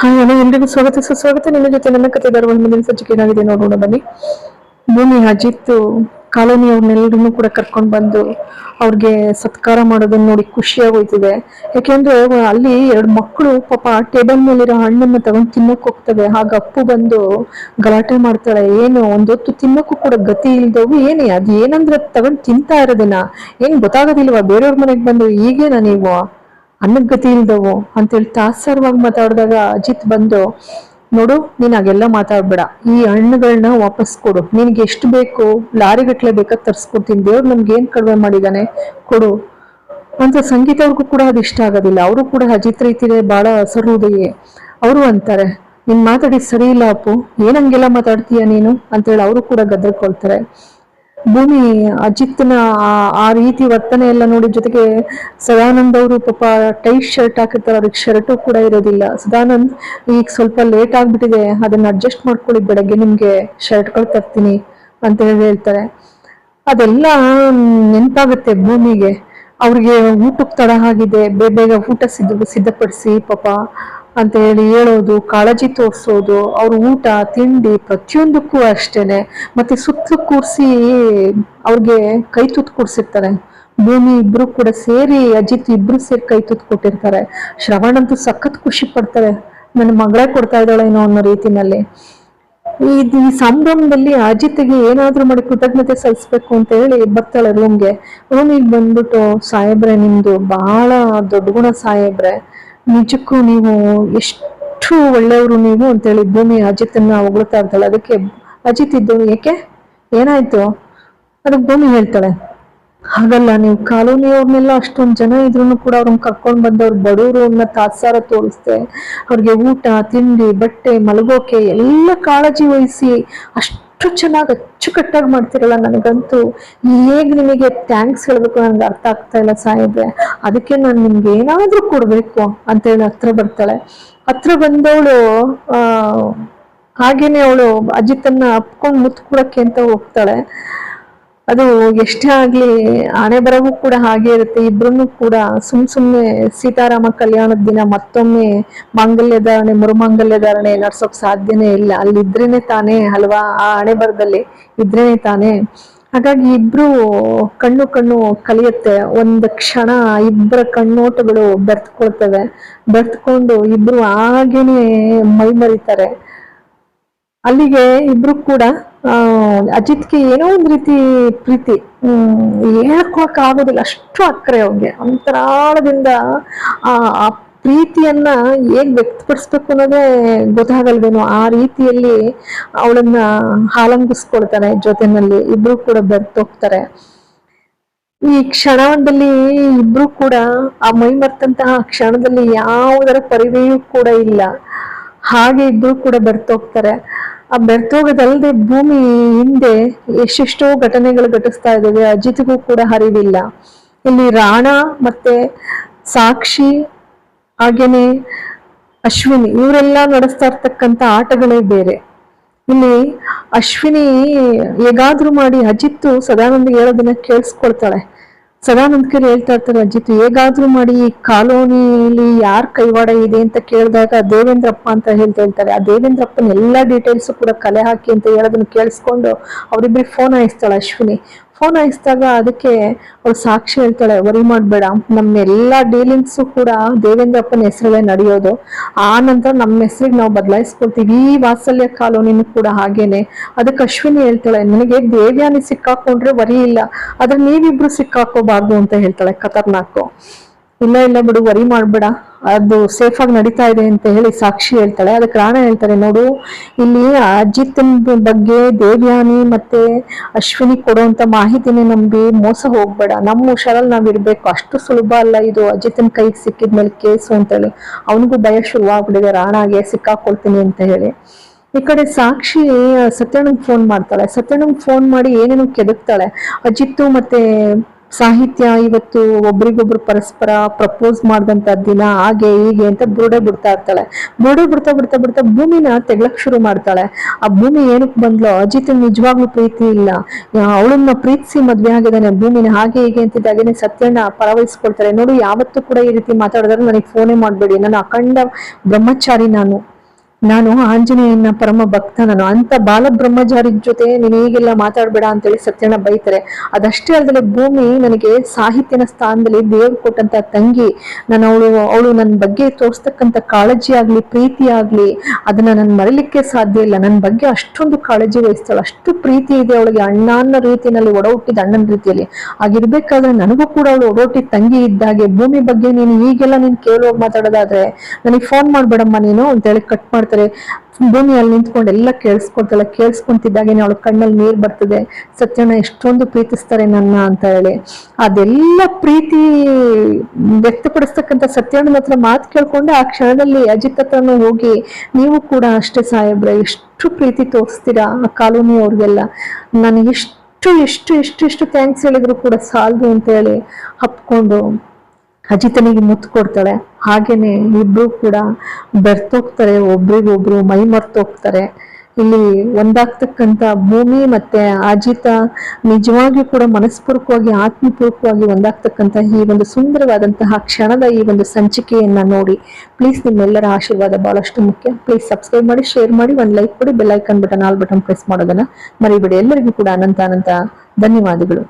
Hi hello ಎಲ್ರಿಗೂ ಸ್ವಾಗತ. ಸುಸ್ವಾಗತ ನಿಮ್ಮ ಜೊತೆ ನನ್ನ ಕತೆ ಧಾರವಾಡ ಮುಂದಿನ ಸಂಚಿಕೆ ಏನಾಗಿದೆ ನೋಡೋಣ ಬನ್ನಿ. ಭೂಮಿ ಅಜಿತ್ ಕಾಲೋನಿ ಅವ್ರನ್ನೆಲ್ಲರನ್ನೂ ಕೂಡ ಕರ್ಕೊಂಡು ಬಂದು ಅವ್ರಿಗೆ ಸತ್ಕಾರ ಮಾಡೋದನ್ನ ನೋಡಿ ಖುಷಿಯಾಗಿ ಖುಷಿಯಾಗೋಯ್ತಿದೆ. ಯಾಕೆಂದ್ರೆ ಅಲ್ಲಿ ಎರಡು ಮಕ್ಕಳು ಪಾಪ ಟೇಬಲ್ ಮೇಲಿರೋ ಹಣ್ಣನ್ನು ತಗೊಂಡು ತಿನ್ನಕ್ ಹೋಗ್ತವೆ. ಹಾಗ ಅಪ್ಪು ಬಂದು ಗಲಾಟೆ ಮಾಡ್ತಾಳೆ. ಏನು ಒಂದೊತ್ತು ತಿನ್ನಕ್ಕೂ ಕೂಡ ಗತಿ ಇಲ್ದವು. ಏನೇ, ಅದು ಏನಂದ್ರೆ ತಗೊಂಡು ತಿಂತಾ ಇರೋದನ್ನ ಏನು ಗೊತ್ತಾಗೋದಿಲ್ವಾ? ಬೇರೆಯವ್ರ ಮನೆಗೆ ಬಂದು ಈಗೇನಾ ನೀವು? ಅನ್ನದ ಗತಿ ಇಲ್ದವು ಅಂತೇಳಿ ತಾತ್ಸಾರವಾಗಿ ಮಾತಾಡಿದಾಗ ಅಜಿತ್ ಬಂದು, ನೋಡು, ನೀನು ಹಾಗೆಲ್ಲ ಮಾತಾಡ್ಬೇಡ. ಈ ಹಣ್ಣುಗಳನ್ನ ವಾಪಸ್ ಕೊಡು. ನಿನ್ಗೆ ಎಷ್ಟು ಬೇಕು ಲಾರಿ ಗಟ್ಲೆ ತರಿಸ್ಕೊಡ್ತೀನಿ. ದೇವ್ರು ನಮ್ಗೆ ಏನು ಕಡಿಮೆ ಮಾಡಿದಾನೆ, ಕೊಡು. ಅಂತ ಸಂಗೀತ ಅವ್ರಿಗೂ ಕೂಡ ಅದು ಇಷ್ಟ ಆಗೋದಿಲ್ಲ. ಅವರು ಕೂಡ ಅಜಿತ್ ರೀತಿಯೇ ಬಹಳ ಹಸರುದೆಯೇ ಅವರು ಅಂತಾರೆ, ನಿನ್ ಮಾತಾಡಿ ಸರಿ ಇಲ್ಲ ಅಪ್ಪು. ಏನಂಗೆಲ್ಲ ಮಾತಾಡ್ತೀಯ ನೀನು? ಅಂತೇಳಿ ಅವರು ಕೂಡ ಗದ್ರಕೊಳ್ತಾರೆ. ಭೂಮಿ, ಅಜಿತ್ನ ಆ- ರೀತಿ ವರ್ತನೆ ಎಲ್ಲ ನೋಡಿ ಜೊತೆಗೆ ಸದಾನಂದ್ ಅವರು ಪಾಪ ಟೈಟ್ ಶರ್ಟ್ ಹಾಕಿರ್ತಾರೆ, ಅವ್ರಿಗೆ ಶರ್ಟು ಕೂಡ ಇರೋದಿಲ್ಲ. ಸದಾನಂದ್ ಈಗ ಸ್ವಲ್ಪ ಲೇಟ್ ಆಗ್ಬಿಟ್ಟಿದೆ, ಅದನ್ನ ಅಡ್ಜಸ್ಟ್ ಮಾಡ್ಕೊಳ್ಳಿ ಬೆಳಗ್ಗೆ ನಿಮ್ಗೆ ಶರ್ಟ್ಗಳು ತರ್ತೀನಿ ಅಂತ ಹೇಳಿ ಹೇಳ್ತಾರೆ. ಅದೆಲ್ಲ ನೆನಪಾಗುತ್ತೆ ಭೂಮಿಗೆ. ಅವ್ರಿಗೆ ಊಟಕ್ಕೆ ತಡ ಆಗಿದೆ ಬೇಗ ಊಟ ಸಿದ್ಧ, ಸಿದ್ಧಪಡಿಸಿ ಪಾಪ. ಅಂತ ಹೇಳಿ ಹೇಳೋದು, ಕಾಳಜಿ ತೋರಿಸೋದು, ಅವ್ರ ಊಟ, ತಿಂಡಿ ಪ್ರತಿಯೊಂದಕ್ಕೂ ಅಷ್ಟೇನೆ. ಮತ್ತೆ ಸುತ್ತಲೂ ಕೂರಿಸಿ ಅವ್ರಿಗೆ ಕೈ ತುತ್ತು ಕೊಡ್ಸಿರ್ತಾರೆ. ಭೂಮಿ ಇಬ್ರು ಕೂಡ ಸೇರಿ, ಅಜಿತ್ ಇಬ್ರು ಸೇರಿ ಕೈ ತುತ್ತು ಕೊಟ್ಟಿರ್ತಾರೆ. ಶ್ರವಣ್ ಅಂತೂ ಸಖತ್ ಖುಷಿ ಪಡ್ತಾರೆ. ನನ್ನ ಮಗಳೇ ಕೊಡ್ತಾ ಇದ್ದಾಳೇನೋ ಅನ್ನೋ ರೀತಿನಲ್ಲಿ. ಈ ಈ ಸಂಭ್ರಮದಲ್ಲಿ ಅಜಿತ್ಗೆ ಏನಾದ್ರೂ ಮಾಡಿ ಕೃತಜ್ಞತೆ ಸಲ್ಲಿಸ್ಬೇಕು ಅಂತ ಹೇಳಿ ಬರ್ತಾಳೆ ರೂಮ್ಗೆ ರೂಮಿಗೆ ಬಂದ್ಬಿಟ್ಟು, ಸಾಹೇಬ್ರೆ, ನಿಮ್ದು ಬಹಳ ದೊಡ್ಡ ಗುಣ ಸಾಹೇಬ್ರೆ. ನಿಜಕ್ಕೂ ನೀವು ಎಷ್ಟು ಒಳ್ಳೆಯವರು ನೀವು ಅಂತೇಳಿ ಭೂಮಿ ಅಜಿತನ್ನ ಹೊಗಳ್ತಾ ಇರ್ತಾಳೆ. ಅದಕ್ಕೆ ಅಜಿತ್ ಇದ್ದು ಏಕೆ? ಏನಾಯ್ತು? ಅದಕ್ಕೆ ಭೂಮಿ ಹೇಳ್ತಾಳೆ, ಹಾಗಲ್ಲ, ನೀವು ಕಾಲೋನಿಯವ್ರನ್ನೆಲ್ಲ ಅಷ್ಟೊಂದು ಜನ ಇದ್ರು ಕೂಡ ಅವ್ರನ್ನ ಕರ್ಕೊಂಡ್ ಬಂದವ್ರು ಬಡವರು ಅನ್ನೋ ತಾತ್ಸಾರ ತೋರಿಸ್ದೆ, ಅವ್ರಿಗೆ ಊಟ, ತಿಂಡಿ, ಬಟ್ಟೆ, ಮಲಗೋಕೆ ಎಲ್ಲ ಕಾಳಜಿ ವಹಿಸಿ ಅಷ್ಟು ಚೆನ್ನಾಗಿ ಅಚ್ಚುಕಟ್ಟಾಗಿ ಮಾಡ್ತಿರಲ್ಲ ನನಗಂತೂ. ಹೇಗೆ ನಿಮಗೆ ಥ್ಯಾಂಕ್ಸ್ ಹೇಳಬೇಕು ನನಗೆ ಅರ್ಥ ಆಗ್ತಾ ಇಲ್ಲ ಸಾಯಿದ್ರೆ ಅದಕ್ಕೆ ನಾನು ನಿಮ್ಗೆ ಏನಾದ್ರೂ ಕೊಡ್ಬೇಕು ಅಂತೇಳಿ ಹತ್ರ ಬರ್ತಾಳೆ. ಹತ್ರ ಬಂದವಳು ಹಾಗೇನೆ ಅವಳು ಅಜಿತನ್ನ ಅಪ್ಕೊಂಡು ಮುತ್ತು ಕೊಡಕ್ಕೆ ಅಂತ ಹೋಗ್ತಾಳೆ. ಅದು ಎಷ್ಟೇ ಆಗ್ಲಿ ಹಣೆ ಬರವೂ ಕೂಡ ಹಾಗೆ ಇರುತ್ತೆ. ಇಬ್ರು ಕೂಡ ಸುಮ್ ಸುಮ್ನೆ ಸೀತಾರಾಮ ಕಲ್ಯಾಣದ ದಿನ ಮತ್ತೊಮ್ಮೆ ಮಾಂಗಲ್ಯ ಧಾರಣೆ, ಮರುಮಾಂಗಲ್ಯ ಧಾರಣೆ ನಡ್ಸೋಕ್ ಸಾಧ್ಯನೇ ಇಲ್ಲ. ಅಲ್ಲಿದ್ರೇನೆ ತಾನೇ ಅಲ್ವಾ? ಆ ಹಣೆ ಬರದಲ್ಲಿ ಇದ್ರೇನೆ ತಾನೇ. ಹಾಗಾಗಿ ಇಬ್ರು ಕಣ್ಣು ಕಣ್ಣು ಕಲಿಯುತ್ತೆ. ಒಂದು ಕ್ಷಣ ಇಬ್ಬರ ಕಣ್ಣೋಟಗಳು ಬೆರ್ತ್ಕೊಳ್ತವೆ. ಬೆರ್ತ್ಕೊಂಡು ಇಬ್ರು ಹಾಗೇನೆ ಮೈ ಮರಿತಾರೆ ಅಲ್ಲಿಗೆ ಇಬ್ರು ಕೂಡ ಅಜಿತ್ಗೆ ಏನೋ ಒಂದು ರೀತಿ ಪ್ರೀತಿ. ಆಗೋದಿಲ್ಲ, ಅಷ್ಟು ಅಕ್ಕರೆ ಅವ್ಗೆ ಅಂತರಾಳದಿಂದ ಆ ಆ ಪ್ರೀತಿಯನ್ನ ಹೇಗ್ ವ್ಯಕ್ತಪಡಿಸ್ಬೇಕು ಅನ್ನೋದೇ ಗೊತ್ತಾಗಲ್ವೇನೋ. ಆ ರೀತಿಯಲ್ಲಿ ಅವಳನ್ನ ಹಾಲಂಗಿಸ್ಕೊಳ್ತಾನೆ ಜೊತೆನಲ್ಲಿ, ಇಬ್ರು ಕೂಡ ಬೆರ್ತೋಗ್ತಾರೆ ಈ ಕ್ಷಣದಲ್ಲಿ ಇಬ್ರು ಕೂಡ, ಆ ಮೈ ಮರ್ತಂತಹ ಕ್ಷಣದಲ್ಲಿ ಯಾವುದರ ಪರಿವೆಯೂ ಕೂಡ ಇಲ್ಲ. ಹಾಗೆ ಇಬ್ರು ಕೂಡ ಬೆರ್ತೋಗ್ತಾರೆ ಆ ಬೆರ್ತೋಗದಲ್ಲದೆ ಭೂಮಿ ಹಿಂದೆ ಎಷ್ಟೆಷ್ಟೋ ಘಟನೆಗಳು ಘಟಿಸ್ತಾ ಇದ್ದಾವೆ, ಅಜಿತ್ಗೂ ಕೂಡ ಹರಿವಿಲ್ಲ ಇಲ್ಲಿ ರಾಣಾ ಮತ್ತೆ ಸಾಕ್ಷಿ, ಹಾಗೇನೆ ಅಶ್ವಿನಿ, ಇವರೆಲ್ಲ ನಡೆಸ್ತಾ ಇರ್ತಕ್ಕಂಥ ಆಟಗಳೇ ಬೇರೆ. ಇಲ್ಲಿ ಅಶ್ವಿನಿ ಹೇಗಾದ್ರೂ ಮಾಡಿ ಅಜಿತ್ತು ಸದಾನಂದ ಹೇಳೋದನ್ನ ಕೇಳಿಸ್ಕೊಳ್ತಾಳೆ. ಸದಾನಂದ್ಗೆ ಹೇಳ್ತಾ ಇರ್ತಾರೆ, ಅಜಿತ್, ಹೇಗಾದ್ರೂ ಮಾಡಿ, ಈ ಕಾಲೋನಿಲಿ ಯಾರ್ ಕೈವಾಡ ಇದೆ ಅಂತ ಕೇಳಿದಾಗ ದೇವೇಂದ್ರಪ್ಪ ಅಂತ ಹೇಳ್ತಾ ಹೇಳ್ತಾರೆ ಆ ದೇವೇಂದ್ರಪ್ಪನ ಎಲ್ಲಾ ಡೀಟೇಲ್ಸ್ ಕೂಡ ಕಲೆ ಹಾಕಿ ಅಂತ ಹೇಳೋದನ್ನ ಕೇಳಿಸ್ಕೊಂಡು ಅವ್ರಿಬ್ರಿಗೆ ಫೋನ್ ಹಾಯಿಸ್ತಾಳೆ ಅಶ್ವಿನಿ. ಫೋನ್ ಹಾಯಿಸಿದಾಗ ಅದಕ್ಕೆ ಅವ್ರು ಸಾಕ್ಷಿ ಹೇಳ್ತಾಳೆ, ವರಿ ಮಾಡಬೇಡ. ನಮ್ಮೆಲ್ಲ ಡೀಲಿಂಗ್ಸು ಕೂಡ ದೇವೇಂದ್ರಪ್ಪನ ಹೆಸರಲ್ಲೇ ನಡೆಯೋದು. ಆ ನಂತರ ನಮ್ಮ ಹೆಸರಿಗೆ ನಾವು ಬದಲಾಯಿಸ್ಕೊಳ್ತೀವಿ. ಈ ವಾತ್ಸಲ್ಯ ಕಾಲೋನಿನೂ ಕೂಡ ಹಾಗೇನೆ. ಅದಕ್ಕೆ ಅಶ್ವಿನಿ ಹೇಳ್ತಾಳೆ, ನನಗೆ ದೇವ್ಯಾನಿ ಸಿಕ್ಕಾಕೊಂಡ್ರೆ ವರಿ ಇಲ್ಲ. ಆದ್ರೆ ನೀವಿಬ್ರು ಸಿಕ್ಕಾಕೋಬಾರ್ದು ಅಂತ ಹೇಳ್ತಾಳೆ ಖತರ್ನಾಕು ಇಲ್ಲ ಇಲ್ಲ ಬಿಡು, ವರಿ ಮಾಡ್ಬೇಡ. ಅದು ಸೇಫ್ ಆಗಿ ನಡೀತಾ ಇದೆ ಅಂತ ಹೇಳಿ ಸಾಕ್ಷಿ ಹೇಳ್ತಾಳೆ. ಅದಕ್ಕೆ ರಾಣ ಹೇಳ್ತಾರೆ, ನೋಡು, ಇಲ್ಲಿ ಅಜಿತನ್ ಬಗ್ಗೆ ದೇವ್ಯಾನಿ ಮತ್ತೆ ಅಶ್ವಿನಿ ಕೊಡುವಂತ ಮಾಹಿತಿನೇ ನಂಬಿ ಮೋಸ ಹೋಗ್ಬೇಡ. ನಮ್ಮ ಹುಷಾರಲ್ಲಿ ನಾವ್ ಇರ್ಬೇಕು. ಅಷ್ಟು ಸುಲಭ ಅಲ್ಲ ಇದು ಅಜಿತನ್ ಕೈಗೆ ಸಿಕ್ಕಿದ್ಮೇಲೆ ಕೇಸು ಅಂತೇಳಿ ಅವನಿಗೂ ಭಯ ಶುರುವಾಗ್ಬಿಟ್ಟಿದೆ. ರಾಣಾಗೆ ಸಿಕ್ಕಾಕೊಳ್ತೀನಿ ಅಂತ ಹೇಳಿ. ಈ ಕಡೆ ಸಾಕ್ಷಿ, ಸತ್ಯಣ್ಣಂಗ್ ಫೋನ್ ಮಾಡ್ತಾಳೆ. ಸತ್ಯಣ್ಣಂಗ್ ಫೋನ್ ಮಾಡಿ ಏನೇನೋ ಕೆದಕ್ತಾಳೆ. ಅಜಿತ್ತು ಮತ್ತೆ ಸಾಹಿತ್ಯ ಇವತ್ತು ಒಬ್ರಿಗೊಬ್ರು ಪರಸ್ಪರ ಪ್ರಪೋಸ್ ಮಾಡಿದಂತ ದಿನ ಹಾಗೆ ಹೀಗೆ ಅಂತ ಬುರುಡೆ ಬಿಡ್ತಾ ಇರ್ತಾಳೆ. ಬುರುಡೆ ಬಿಡ್ತಾ ಬಿಡ್ತಾ ಬಿಡ್ತಾ ಭೂಮಿನ ತೆಗ್ಲಕ್ ಶುರು ಮಾಡ್ತಾಳೆ. ಆ ಭೂಮಿ ಏನಕ್ ಬಂದ್ಲೋ? ಅಜಿತ್ ನಿಜವಾಗ್ಲೂ ಪ್ರೀತಿ ಇಲ್ಲ. ಅವಳನ್ನ ಪ್ರೀತಿಸಿ ಮದ್ವೆ ಆಗಿದ್ದಾನೆ. ಭೂಮಿನ ಹಾಗೆ ಹೀಗೆ ಅಂತಿದ್ದಾಗೇನೆ ಸತ್ಯನ ಪರವಹಿಸ್ಕೊಳ್ತಾರೆ ನೋಡು, ಯಾವತ್ತೂ ಕೂಡ ಈ ರೀತಿ ಮಾತಾಡಿದ್ರೆ ನನಗೆ ಫೋನೇ ಮಾಡಬೇಡಿ. ನಾನು ಅಖಂಡ ಬ್ರಹ್ಮಚಾರಿ ನಾನು. ನಾನು ಆಂಜನೇಯನ ಪರಮ ಭಕ್ತ ನಾನು ಅಂತ ಬಾಲಬ್ರಹ್ಮಚಾರಿ ಜೊತೆ ನೀನು ಹೀಗೆಲ್ಲ ಮಾತಾಡ್ಬೇಡ ಅಂತೇಳಿ ಸತ್ಯನ ಬೈತಾರೆ. ಅದಷ್ಟೇ ಅಲ್ಲದೆ ಭೂಮಿ ನನಗೆ ಸಾಹಿತ್ಯನ ಸ್ಥಾನದಲ್ಲಿ ದೇವ್ರು ಕೊಟ್ಟಂತ ತಂಗಿ ನಾನು ಅವಳು ಅವಳು ನನ್ನ ಬಗ್ಗೆ ತೋರಿಸ್ತಕ್ಕಂಥ ಕಾಳಜಿ ಆಗ್ಲಿ, ಪ್ರೀತಿ ಆಗ್ಲಿ, ಅದನ್ನ ನಾನು ಮರಿಲಿಕ್ಕೆ ಸಾಧ್ಯ ಇಲ್ಲ. ನನ್ನ ಬಗ್ಗೆ ಅಷ್ಟೊಂದು ಕಾಳಜಿ ವಹಿಸ್ತಾಳೆ. ಅಷ್ಟು ಪ್ರೀತಿ ಇದೆ ಅವಳಿಗೆ. ಅಣ್ಣ ಅನ್ನೋ ರೀತಿಯಲ್ಲಿ ಒಡ ಹುಟ್ಟಿದ ಅಣ್ಣನ ರೀತಿಯಲ್ಲಿ. ಆಗಿರ್ಬೇಕಾದ್ರೆ ನನಗೂ ಕೂಡ ಅವಳು ಒಡಹುಟ್ಟಿದ ತಂಗಿ ಇದ್ದಾಗೆ ಭೂಮಿ ಬಗ್ಗೆ ನೀನು ಈಗೆಲ್ಲ ನೀನು ಕೇಳುವಾಗ ಮಾತಾಡೋದಾದ್ರೆ ನನಗೆ ಫೋನ್ ಮಾಡ್ಬೇಡಮ್ಮ ನೀನು ಅಂತೇಳಿ ಕಟ್ ಮಾಡ್ತಾರೆ ಭೂಮಿ ಅಲ್ಲಿ ನಿಂತ್ಕೊಂಡು ಎಲ್ಲ ಕೇಳಿಸ್ಕೊಳ್ತಾಳೆ. ಕೇಳಿಸ್ಕೊಂತಿದ್ದಾಗೇನೆ ಅವಳ ಕಣ್ಣಲ್ಲಿ ನೀರು ಬರ್ತದೆ. ಸತ್ಯನ ಎಷ್ಟೊಂದು ಪ್ರೀತಿಸ್ತಾರೆ ನನ್ನ ಅಂತ ಹೇಳಿ. ಅದೆಲ್ಲ ಪ್ರೀತಿ ವ್ಯಕ್ತಪಡಿಸ್ತಕ್ಕಂಥ ಸತ್ಯಣ್ಣನ ಹತ್ರ ಮಾತು ಕೇಳ್ಕೊಂಡು ಆ ಕ್ಷಣದಲ್ಲಿ ಅಜಿತ್ ಹತ್ರನೂ ಹೋಗಿ, ನೀವು ಕೂಡ ಅಷ್ಟೇ ಸಾಹೇಬ್ರ ಎಷ್ಟು ಪ್ರೀತಿ ತೋರಿಸ್ತೀರಾ ಆ ಕಾಲೋನಿ ಅವ್ರಿಗೆಲ್ಲ? ನನಗೆ ಎಷ್ಟು ಎಷ್ಟು ಎಷ್ಟು ಎಷ್ಟು ಥ್ಯಾಂಕ್ಸ್ ಹೇಳಿದ್ರು ಕೂಡ ಸಾಲದು ಅಂತ ಹೇಳಿ ಹಪ್ಕೊಂಡು ಅಜಿತನಿಗೆ ಮುತ್ತು ಕೊಡ್ತಾಳೆ. ಹಾಗೇನೆ ಇಬ್ರು ಕೂಡ ಬೆರ್ತೋಗ್ತಾರೆ, ಒಬ್ರಿಗೊಬ್ರು ಮೈ ಮರ್ತೋಗ್ತಾರೆ. ಇಲ್ಲಿ ಒಂದಾಗ್ತಕ್ಕಂಥ ಭೂಮಿ ಮತ್ತೆ ಅಜಿತ ನಿಜವಾಗಿಯೂ ಕೂಡ ಮನಸ್ಪೂರ್ವಕವಾಗಿ, ಆತ್ಮಪೂರ್ವಕವಾಗಿ ಒಂದಾಗ್ತಕ್ಕಂಥ ಈ ಒಂದು ಸುಂದರವಾದಂತಹ ಕ್ಷಣದ ಈ ಒಂದು ಸಂಚಿಕೆಯನ್ನ ನೋಡಿ. ಪ್ಲೀಸ್ ನಿಮ್ಮೆಲ್ಲರ ಆಶೀರ್ವಾದ ಬಹಳಷ್ಟು ಮುಖ್ಯ. ಪ್ಲೀಸ್ ಸಬ್ಸ್ಕ್ರೈಬ್ ಮಾಡಿ ಶೇರ್ ಮಾಡಿ, ಒಂದು ಲೈಕ್ ಕೊಡಿ bell icon button all button press ಮಾಡೋದನ್ನ ಮರಿಬೇಡಿ. ಎಲ್ಲರಿಗೂ ಕೂಡ ಅನಂತ ಅನಂತ ಧನ್ಯವಾದಗಳು.